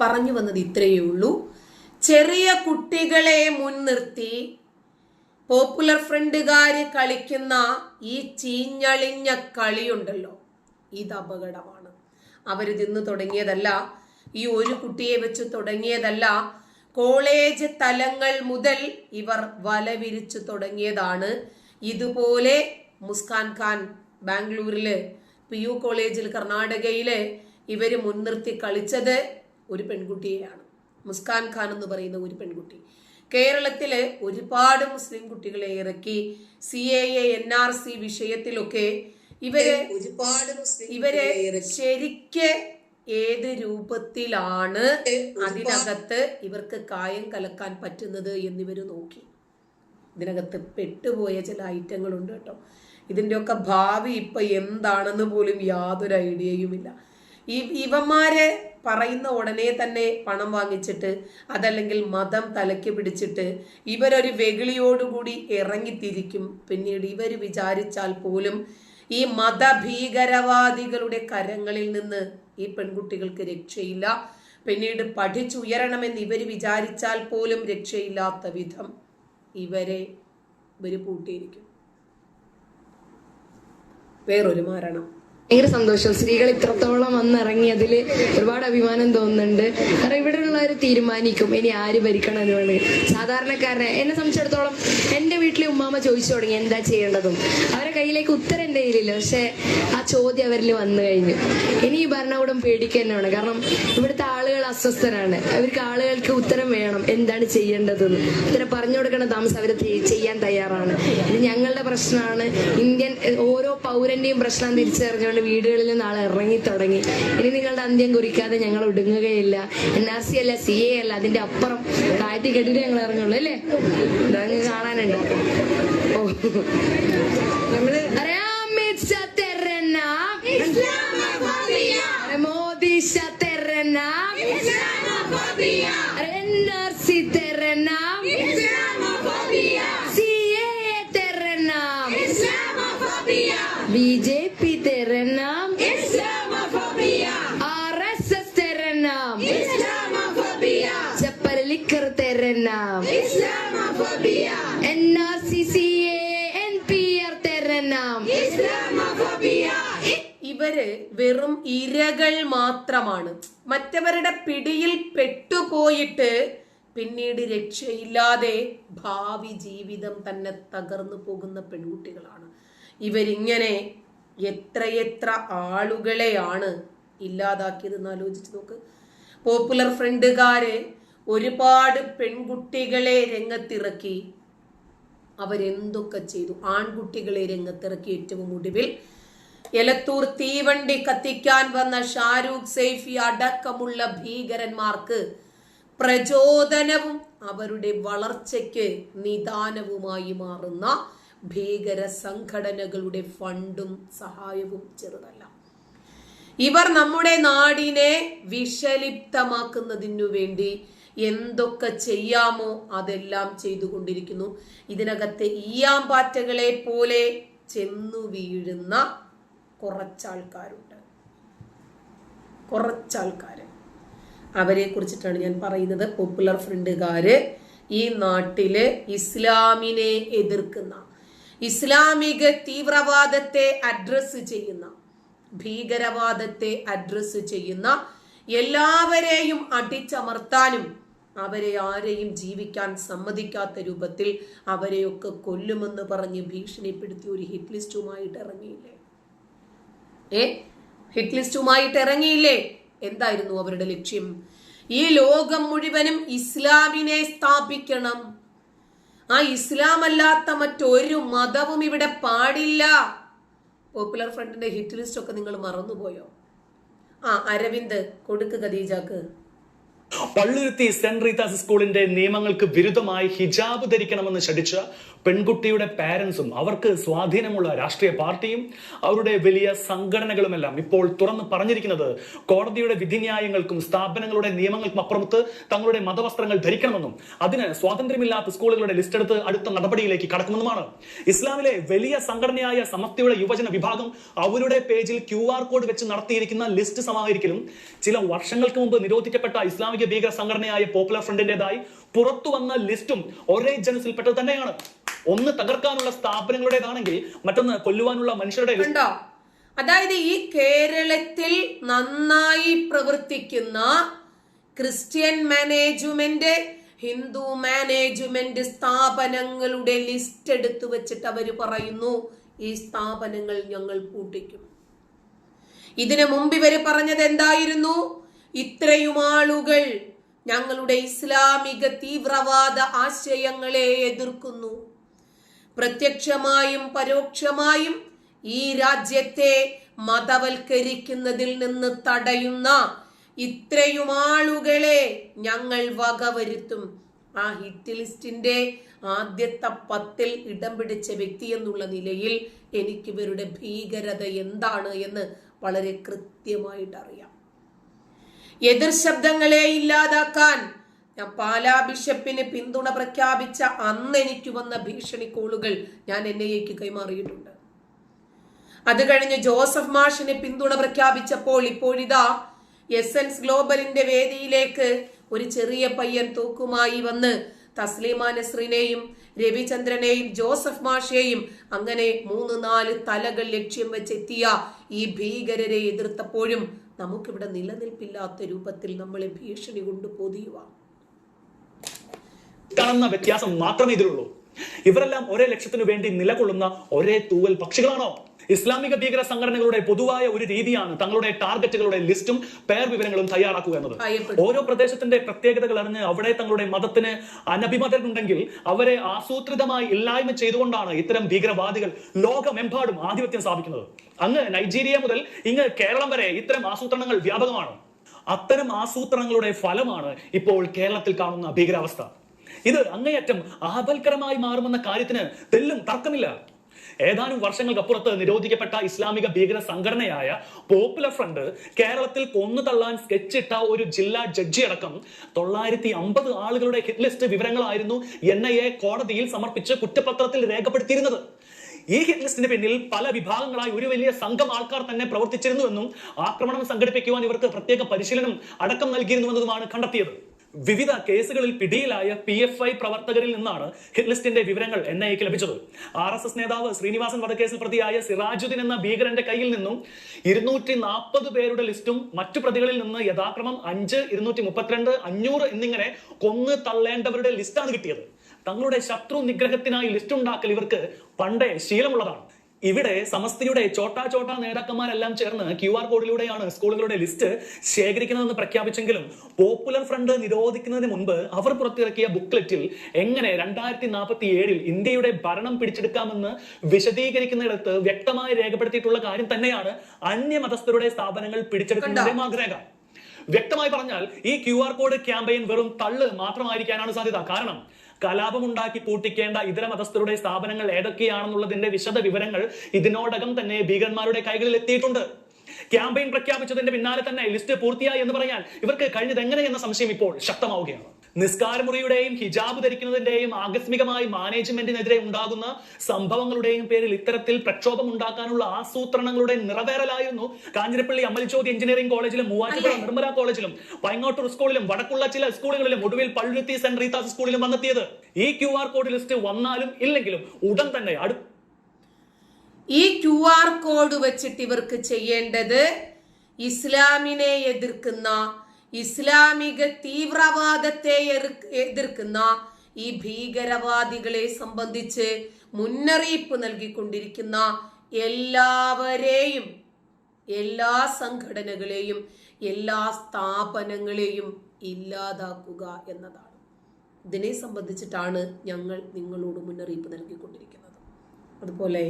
പറഞ്ഞു വന്നത് ഇത്രയേ ഉള്ളൂ. ചെറിയ കുട്ടികളെ മുൻനിർത്തി പോപ്പുലർ ഫ്രണ്ടുകാർ കളിക്കുന്ന ഈ ചീഞ്ഞളിഞ്ഞ കളിയുണ്ടല്ലോ. ഇത് അപകടമാണ്. അവർ തിന്നു തുടങ്ങിയതല്ല ഈ ഒരു കുട്ടിയെ വെച്ച് തുടങ്ങിയതല്ല കോളേജ് തലങ്ങൾ മുതൽ ഇവർ വല വിരിച്ചു തുടങ്ങിയതാണ്. ഇതുപോലെ മുസ്കാൻ ഖാൻ ബാംഗ്ലൂരിൽ പി യു കോളേജിൽ കർണാടകയിൽ ഇവർ മുൻനിർത്തി കളിച്ചത്. ഒരു പെൺകുട്ടിയെയാണ്. മുസ്കാൻ ഖാൻ എന്ന് പറയുന്ന ഒരു പെൺകുട്ടി. കേരളത്തിൽ ഒരുപാട് മുസ്ലിം കുട്ടികളെ ഇറക്കി C A N R C വിഷയത്തിലൊക്കെ ഇവരെ ഒരുപാട് ഇവരെ ശരിക്ക് ഏത് രൂപത്തിലാണ് അതിനകത്ത് ഇവർക്ക് കായം കലക്കാൻ പറ്റുന്നത് എന്നിവർ നോക്കി. ഇതിനകത്ത് പെട്ടുപോയ ചില ഐറ്റങ്ങളുണ്ട് കേട്ടോ. ഇതിന്റെയൊക്കെ ഭാവി ഇപ്പൊ എന്താണെന്ന് പോലും യാതൊരു ഐഡിയയുമില്ല ഈ ഇവന്മാരെ പറയുന്ന ഉടനെ തന്നെ പണം വാങ്ങിച്ചിട്ട് അതല്ലെങ്കിൽ മതം തലയ്ക്ക് പിടിച്ചിട്ട് ഇവരൊരു വെകിളിയോടുകൂടി ഇറങ്ങിത്തിരിക്കും. പിന്നീട് ഇവർ വിചാരിച്ചാൽ പോലും ഈ മതഭീകരവാദികളുടെ കരങ്ങളിൽ നിന്ന് ഈ പെൺകുട്ടികൾക്ക് രക്ഷയില്ല. പിന്നീട് പഠിച്ചുയരണമെന്ന് ഇവർ വിചാരിച്ചാൽ പോലും രക്ഷയില്ലാത്ത വിധം ഇവരെ ഇവർ പൂട്ടിയിരിക്കും. വേറൊരു മരണം. ഭയങ്കര സന്തോഷം. സ്ത്രീകൾ ഇത്രത്തോളം വന്നിറങ്ങിയതിൽ ഒരുപാട് അഭിമാനം തോന്നുന്നുണ്ട്. കാരണം ഇവിടെ ഉള്ളവർ തീരുമാനിക്കും ഇനി ആര് ഭരിക്കണം എന്ന് വേണമെങ്കിൽ സാധാരണക്കാരനെ എന്നെ സംബന്ധിച്ചിടത്തോളം എന്റെ വീട്ടിലെ ഉമ്മാമ ചോദിച്ചു തുടങ്ങി എന്താ ചെയ്യേണ്ടതും? അവരെ കയ്യിലേക്ക് ഉത്തരം എന്റെ കയ്യിലില്ല. പക്ഷെ ആ ചോദ്യം അവരിൽ വന്നു കഴിഞ്ഞു. ഇനി ഈ ഭരണകൂടം പേടിക്കുക കാരണം ഇവിടുത്തെ ആളുകൾ അസ്വസ്ഥരാണ്. അവർക്ക് ആളുകൾക്ക് ഉത്തരം വേണം. എന്താണ് ചെയ്യേണ്ടതെന്ന്. ഉത്തരം പറഞ്ഞു കൊടുക്കേണ്ട താമസം അവർ ചെയ്യാൻ തയ്യാറാണ്. ഇത് ഞങ്ങളുടെ പ്രശ്നമാണ്. ഇന്ത്യൻ ഓരോ പൗരന്റെയും പ്രശ്നം തിരിച്ചറിഞ്ഞുകൊണ്ട് വീടുകളിൽ നിന്ന് ആൾ ഇറങ്ങി തുടങ്ങി. ഇനി നിങ്ങളുടെ അന്ത്യം കുറിക്കാതെ ഞങ്ങൾ ഒടുങ്ങുകയില്ല. എൻ ആർ സി അല്ല സി എ അല്ല അതിന്റെ അപ്പുറം താഴ്ത്തി കെട്ടിട്ട് ഞങ്ങൾ ഇറങ്ങുള്ളൂ അല്ലേ? ഇതങ്ങ് കാണാനുണ്ട്. ഓ. നമ്മൾ തെരന ബി ജെ പി ഇവർ വെറും ഇരകൾ മാത്രമാണ്. മറ്റവരുടെ പിടിയിൽ പെട്ടുപോയിട്ട് പിന്നീട് രക്ഷയില്ലാതെ ഭാവി ജീവിതം തന്നെ തകർന്നു പോകുന്ന പെൺകുട്ടികളാണ്. ഇവരിങ്ങനെ എത്രയെത്ര ആളുകളെയാണ് ഇല്ലാതാക്കിയതെന്ന് ആലോചിച്ച് നോക്ക്. പോപ്പുലർ ഫ്രണ്ടുകാര് ഒരുപാട് പെൺകുട്ടികളെ രംഗത്തിറക്കി അവരെന്തൊക്കെ ചെയ്തു? ആൺകുട്ടികളെ രംഗത്തിറക്കി ഏറ്റവും ഒടുവിൽ എലത്തൂർ തീവണ്ടി കത്തിക്കാൻ വന്ന ഷാരൂഖ് സെയ്ഫി അടക്കമുള്ള ഭീകരന്മാർക്ക് പ്രചോദനവും അവരുടെ വളർച്ചയ്ക്ക് നിദാനവുമായി മാറുന്ന ഭീകര സംഘടനകളുടെ ഫണ്ടും സഹായവും ചെറുതല്ല. ഇവർ നമ്മുടെ നാടിനെ വിഷലിപ്തമാക്കുന്നതിനു വേണ്ടി എന്തൊക്കെ ചെയ്യാമോ അതെല്ലാം ചെയ്തുകൊണ്ടിരിക്കുന്നു. ഇതിനകത്ത് ഈയാമ്പാറ്റകളെ പോലെ ചെന്നു വീഴുന്ന കുറച്ചാൾക്കാരുണ്ട്. കുറച്ചാൾക്കാർ അവരെ കുറിച്ചിട്ടാണ് ഞാൻ പറയുന്നത്. പോപ്പുലർ ഫ്രണ്ടുകാര് ഈ നാട്ടിൽ ഇസ്ലാമിനെ എതിർക്കുന്ന ഇസ്ലാമിക തീവ്രവാദത്തെ അഡ്രസ് ചെയ്യുന്ന ഭീകരവാദത്തെ അഡ്രസ് ചെയ്യുന്ന എല്ലാവരെയും അടിച്ചമർത്താനും അവരെ ആരെയും ജീവിക്കാൻ സമ്മതിക്കാത്ത രൂപത്തിൽ അവരെയൊക്കെ കൊല്ലുമെന്ന് പറഞ്ഞ് ഭീഷണിപ്പെടുത്തി ഒരു ഹിറ്റ് ലിസ്റ്റുമായിട്ട് ഇറങ്ങിയില്ലേ? ഏ? ഹിറ്റ് ലിസ്റ്റുമായിട്ട് ഇറങ്ങിയില്ലേ? എന്തായിരുന്നു അവരുടെ ലക്ഷ്യം? ഈ ലോകം മുഴുവനും ഇസ്ലാമിനെ സ്ഥാപിക്കണം. ആ ഇസ്ലാം അല്ലാത്ത മറ്റൊരു മതവും ഇവിടെ പാടില്ല. പോപ്പുലർ ഫ്രണ്ടിന്റെ ഹിറ്റ് ലിസ്റ്റ് ഒക്കെ നിങ്ങൾ മറന്നുപോയോ? ആ അരവിന്ദ് കൊടുക്ക് ഖദീജാക്ക്. പള്ളുരുത്തി സെന്റ് റീതാസ് സ്കൂളിന്റെ നിയമങ്ങൾക്ക് വിരുദ്ധമായി ഹിജാബ് ധരിക്കണമെന്ന് ശഠിച്ച പെൺകുട്ടിയുടെ പാരൻസും അവർക്ക് സ്വാധീനമുള്ള രാഷ്ട്രീയ പാർട്ടിയും അവരുടെ വലിയ സംഘടനകളുമെല്ലാം ഇപ്പോൾ തുറന്നു പറഞ്ഞിരിക്കുന്നത് കോടതിയുടെ വിധിന്യായങ്ങൾക്കും സ്ഥാപനങ്ങളുടെ നിയമങ്ങൾക്കും അപ്പുറത്ത് തങ്ങളുടെ മതവസ്ത്രങ്ങൾ ധരിക്കണമെന്നും അതിന് സ്വാതന്ത്ര്യമില്ലാത്ത സ്കൂളുകളുടെ ലിസ്റ്റ് എടുത്ത് അടുത്ത നടപടിയിലേക്ക് കടക്കുമെന്നുമാണ്. ഇസ്ലാമിലെ വലിയ സംഘടനയായ സമസ്തയുടെ യുവജന വിഭാഗം അവരുടെ പേജിൽ ക്യു ആർ കോഡ് വെച്ച് നടത്തിയിരിക്കുന്ന ലിസ്റ്റ് സമാഹരിക്കലും ചില വർഷങ്ങൾക്ക് മുമ്പ് നിരോധിക്കപ്പെട്ട ഇസ്ലാമിക ഭീകര സംഘടനയായ പോപ്പുലർ ഫ്രണ്ടിന്റേതായി പുറത്തു വന്ന ലിസ്റ്റും ഒരേ ജനസിൽപ്പെട്ടത് തന്നെയാണ്. ഒന്ന് തകർക്കാനുള്ള സ്ഥാപനങ്ങളുടേതാണെങ്കിൽ മറ്റൊന്ന് കൊല്ലുവാനുള്ള മനുഷ്യരുടെ അതായത് ഈ കേരളത്തിൽ നന്നായി പ്രവർത്തിക്കുന്ന ക്രിസ്ത്യൻ മാനേജ്മെന്റ് ഹിന്ദു മാനേജ്മെന്റ് സ്ഥാപനങ്ങളുടെ ലിസ്റ്റ് എടുത്തു വെച്ചിട്ട് അവർ പറയുന്നു ഈ സ്ഥാപനങ്ങൾ ഞങ്ങൾ പൂട്ടിക്കും. ഇതിനു മുമ്പ് ഇവർ പറഞ്ഞത് എന്തായിരുന്നു? ഇത്രയും ആളുകൾ ഞങ്ങളുടെ ഇസ്ലാമിക തീവ്രവാദ ആശയങ്ങളെ എതിർക്കുന്നു. പ്രത്യക്ഷമായും പരോക്ഷമായും ഈ രാജ്യത്തെ മതവൽക്കരിക്കുന്നതിൽ നിന്ന് തടയുന്ന ഇത്രയും ആളുകളെ ഞങ്ങൾ വകവരുത്തും. ആ ഹിറ്റ് ലിസ്റ്റിന്റെ ആദ്യത്തെ പത്തിൽ ഇടം പിടിച്ച വ്യക്തി എന്നുള്ള നിലയിൽ എനിക്ക് ഇവരുടെ ഭീകരത എന്താണ് എന്ന് വളരെ കൃത്യമായിട്ട് അറിയാം എതിർ ശബ്ദങ്ങളെ ഇല്ലാതാക്കാൻ ഞാൻ പാലാ ബിഷപ്പിന് പിന്തുണ പ്രഖ്യാപിച്ച അന്ന് എനിക്ക് വന്ന ഭീഷണി കോളുകൾ ഞാൻ എൻ ഐ എക്ക് കൈമാറിയിട്ടുണ്ട്. അത് കഴിഞ്ഞ് ജോസഫ് മാഷിന് പിന്തുണ പ്രഖ്യാപിച്ചപ്പോൾ ഇപ്പോഴിതാ എസൻസ് ഗ്ലോബലിന്റെ വേദിയിലേക്ക് ഒരു ചെറിയ പയ്യൻ തൂക്കുമായി വന്ന് തസ്ലീമ നസ്രിനെയും രവിചന്ദ്രനെയും ജോസഫ് മാഷയെയും അങ്ങനെ മൂന്ന് നാല് തലകൾ ലക്ഷ്യം വെച്ചെത്തിയ ഈ ഭീകരരെ എതിർത്തപ്പോഴും നമുക്കിവിടെ നിലനിൽപ്പില്ലാത്ത രൂപത്തിൽ നമ്മളെ ഭീഷണി കൊണ്ട് പൊതിയുവാം. കാണുന്ന വ്യത്യാസം മാത്രമേ ഇതിലുള്ളൂ. ഇവരെല്ലാം ഒരേ ലക്ഷ്യത്തിനു വേണ്ടി നിലകൊള്ളുന്ന ഒരേ തൂവൽ പക്ഷികളാണോ? ഇസ്ലാമിക ഭീകര സംഘടനകളുടെ പൊതുവായ ഒരു രീതിയാണ് തങ്ങളുടെ ടാർഗറ്റുകളുടെ ലിസ്റ്റും പേർ വിവരങ്ങളും തയ്യാറാക്കുക എന്നത്. ഓരോ പ്രദേശത്തിന്റെ പ്രത്യേകതകൾ അറിഞ്ഞ് അവിടെ തങ്ങളുടെ മതത്തിന് അനഭിമതരുണ്ടെങ്കിൽ അവരെ ആസൂത്രിതമായി ഇല്ലായ്മ ചെയ്തുകൊണ്ടാണ് ഇത്തരം ഭീകരവാദികൾ ലോകമെമ്പാടും ആധിപത്യം സ്ഥാപിക്കുന്നത്. അങ്ങ് നൈജീരിയ മുതൽ ഇങ്ങ് കേരളം വരെ ഇത്തരം ആസൂത്രണങ്ങൾ വ്യാപകമാണ്. അത്തരം ആസൂത്രണങ്ങളുടെ ഫലമാണ് ഇപ്പോൾ കേരളത്തിൽ കാണുന്ന ഭീകരാവസ്ഥ. ഇത് അങ്ങേയറ്റം ആപൽക്കരമായി മാറുമെന്ന കാര്യത്തിന് തെല്ലും തർക്കമില്ല. ഏതാനും വർഷങ്ങൾക്കപ്പുറത്ത് നിരോധിക്കപ്പെട്ട ഇസ്ലാമിക ഭീകര സംഘടനയായ പോപ്പുലർ ഫ്രണ്ട് കേരളത്തിൽ കൊന്നു തള്ളാൻ സ്കെച്ചിട്ട ഒരു ജില്ലാ ജഡ്ജി അടക്കം തൊള്ളായിരത്തി അമ്പത് ആളുകളുടെ ഹിറ്റ് ലിസ്റ്റ് വിവരങ്ങളായിരുന്നു എൻ ഐ എ കോടതിയിൽ സമർപ്പിച്ച് കുറ്റപത്രത്തിൽ രേഖപ്പെടുത്തിയിരുന്നത്. ഈ ഹിറ്റ് ലിസ്റ്റിന് പിന്നിൽ പല വിഭാഗങ്ങളായി ഒരു വലിയ സംഘം ആൾക്കാർ തന്നെ പ്രവർത്തിച്ചിരുന്നുവെന്നും ആക്രമണം സംഘടിപ്പിക്കുവാൻ ഇവർക്ക് പ്രത്യേക പരിശീലനം അടക്കം നൽകിയിരുന്നുവെന്നതുമാണ് കണ്ടെത്തിയത്. വിവിധ കേസുകളിൽ പിടിയിലായ പി എഫ് ഐ പ്രവർത്തകരിൽ നിന്നാണ് ഹിറ്റ് ലിസ്റ്റിന്റെ വിവരങ്ങൾ എൻ ഐക്ക് ലഭിച്ചത്. ആർ എസ് എസ് നേതാവ് ശ്രീനിവാസൻ വധക്കേസിൽ പ്രതിയായ സിറാജുദ്ദീൻ എന്ന ഭീകരന്റെ കയ്യിൽ നിന്നും ഇരുന്നൂറ്റി നാൽപ്പത് പേരുടെ ലിസ്റ്റും മറ്റു പ്രതികളിൽ നിന്ന് യഥാക്രമം അഞ്ച് ഇരുന്നൂറ്റി മുപ്പത്തിരണ്ട് അഞ്ഞൂറ് എന്നിങ്ങനെ കൊന്ന് തള്ളേണ്ടവരുടെ ലിസ്റ്റാണ് കിട്ടിയത്. തങ്ങളുടെ ശത്രു നിഗ്രഹത്തിനായി ലിസ്റ്റ് ഉണ്ടാക്കൽ ഇവർക്ക് പണ്ടേ ശീലമുള്ളതാണ്. ഇവിടെ സമസ്തയുടെ ചോട്ടാ ചോട്ടാ നേതാക്കന്മാരെല്ലാം ചേർന്ന് ക്യു ആർ കോഡിലൂടെയാണ് സ്കൂളുകളുടെ ലിസ്റ്റ് ശേഖരിക്കുന്നതെന്ന് പ്രഖ്യാപിച്ചെങ്കിലും പോപ്പുലർ ഫ്രണ്ട് നിരോധിക്കുന്നതിന് മുൻപ് അവർ പുറത്തിറക്കിയ ബുക്ക്ലെറ്റിൽ എങ്ങനെ രണ്ടായിരത്തി നാൽപ്പത്തി ഏഴിൽ ഇന്ത്യയുടെ ഭരണം പിടിച്ചെടുക്കാമെന്ന് വിശദീകരിക്കുന്നിടത്ത് വ്യക്തമായി രേഖപ്പെടുത്തിയിട്ടുള്ള കാര്യം തന്നെയാണ് അന്യമതസ്ഥരുടെ സ്ഥാപനങ്ങൾ പിടിച്ചെടുക്കുന്നതിന്റെ മാർഗരേഖ വ്യക്തമായി പറഞ്ഞാൽ ഈ ക്യു ആർ കോഡ് ക്യാമ്പയിൻ വെറും തള്ള് മാത്രമായിരിക്കാനാണ് സാധ്യത. കാരണം കലാപമുണ്ടാക്കി പൂട്ടിക്കേണ്ട ഇതര മതസ്ഥരുടെ സ്ഥാപനങ്ങൾ ഏതൊക്കെയാണെന്നുള്ളതിന്റെ വിശദ വിവരങ്ങൾ ഇതിനോടകം തന്നെ ഭീകരന്മാരുടെ കൈകളിൽ എത്തിയിട്ടുണ്ട്. ക്യാമ്പയിൻ പ്രഖ്യാപിച്ചതിന്റെ പിന്നാലെ തന്നെ ലിസ്റ്റ് പൂർത്തിയായി എന്ന് പറയാൻ ഇവർക്ക് കഴിഞ്ഞത് എങ്ങനെ എന്ന സംശയം ഇപ്പോൾ ശക്തമാവുകയാണ്. നിസ്കാരമുറിയുടെയും ഹിജാബ് ധരിക്കുന്നതിന്റെയും ആകസ്മികമായി മാനേജ്മെന്റിനെതിരെ ഉണ്ടാകുന്ന സംഭവങ്ങളുടെയും പേരിൽ ഇത്തരത്തിൽ പ്രക്ഷോഭം ഉണ്ടാക്കാനുള്ള ആസൂത്രണങ്ങളുടെ നിറവേറലായിരുന്നു കാഞ്ഞിരപ്പള്ളി അമൽജ്യോതി എഞ്ചിനീയറിംഗ് കോളേജിലും മൂവാറ്റുപുഴ നിർമ്മല കോളേജിലും പൈങ്ങോട്ടൂർ സ്കൂളിലും വടക്കുള്ള ചില സ്കൂളുകളിലും ഒടുവിൽ പള്ളുരുത്തി സെന്റ് റീതാസ് സ്കൂളിലും വന്നെത്തിയത്. ഈ ക്യു ആർ കോഡ് ലിസ്റ്റ് വന്നാലും ഇല്ലെങ്കിലും ഉടൻ തന്നെ അടുത്ത ഈ ക്യു ആർ കോഡ് വെച്ചിട്ട് ഇവർക്ക് ചെയ്യേണ്ടത് ഇസ്ലാമിനെ എതിർക്കുന്ന ഇസ്ലാമിക തീവ്രവാദത്തെ എതിർക്കുന്ന ഈ ഭീകരവാദികളെ സംബന്ധിച്ച് മുന്നറിയിപ്പ് നൽകിക്കൊണ്ടിരിക്കുന്ന എല്ലാവരെയും എല്ലാ സംഘടനകളെയും എല്ലാ സ്ഥാപനങ്ങളെയും ഇല്ലാതാക്കുക എന്നതാണ്. ഇതിനെ സംബന്ധിച്ചിട്ടാണ് ഞങ്ങൾ നിങ്ങളോട് മുന്നറിയിപ്പ് നൽകിക്കൊണ്ടിരിക്കുന്നത്. അതുപോലെ